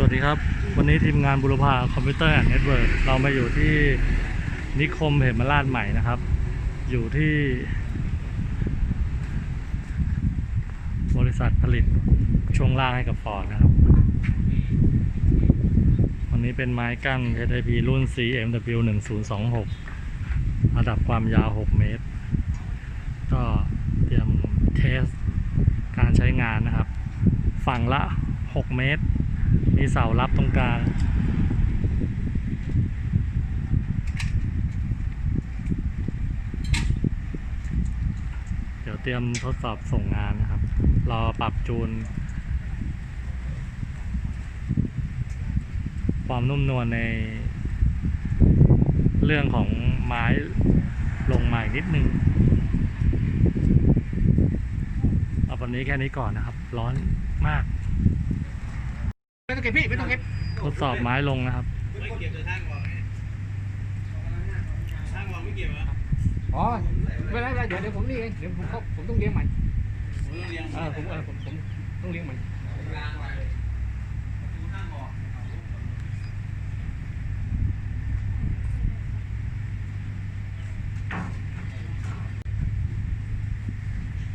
สวัสดีครับ วันนี้ทีมงานบุรพาคอมพิวเตอร์แอนด์เน็ตเวิร์กเรามาอยู่ที่นิคมเหมราชใหม่นะครับ อยู่ที่ บริษัทผลิตช่วงล่างให้กับฟอร์ดนะครับ วันนี้เป็นไม้กั้น SIP รุ่น CMW 1026 ระดับความยาว 6 เมตร ก็เตรียมเทสการใช้งานนะครับ ฝั่งละ 6 เมตร มีเสารับตรงกลางเดี๋ยวเตรียมทดสอบส่งงานนะครับ รอปรับจูน ความนุ่มนวลใน เรื่องของไม้ลงมาอีกนิดนึงเอาวันนี้แค่นี้ก่อนนะครับ ร้อนมาก ไม่ต้องเก็บพี่ไม่ต้องเก็บทดสอบไม้ลงนะครับ ไม่เก็บแต่ทางบอกไงทางบอกไม่เก็บเหรออ๋อไม่เป็นไรเดี๋ยวเดี๋ยวผมนี่เองเดี๋ยวผมเข้าผมต้องเลี้ยงใหม่ผมต้องเรียงเออผมเออผมผมต้องเลี้ยงใหม่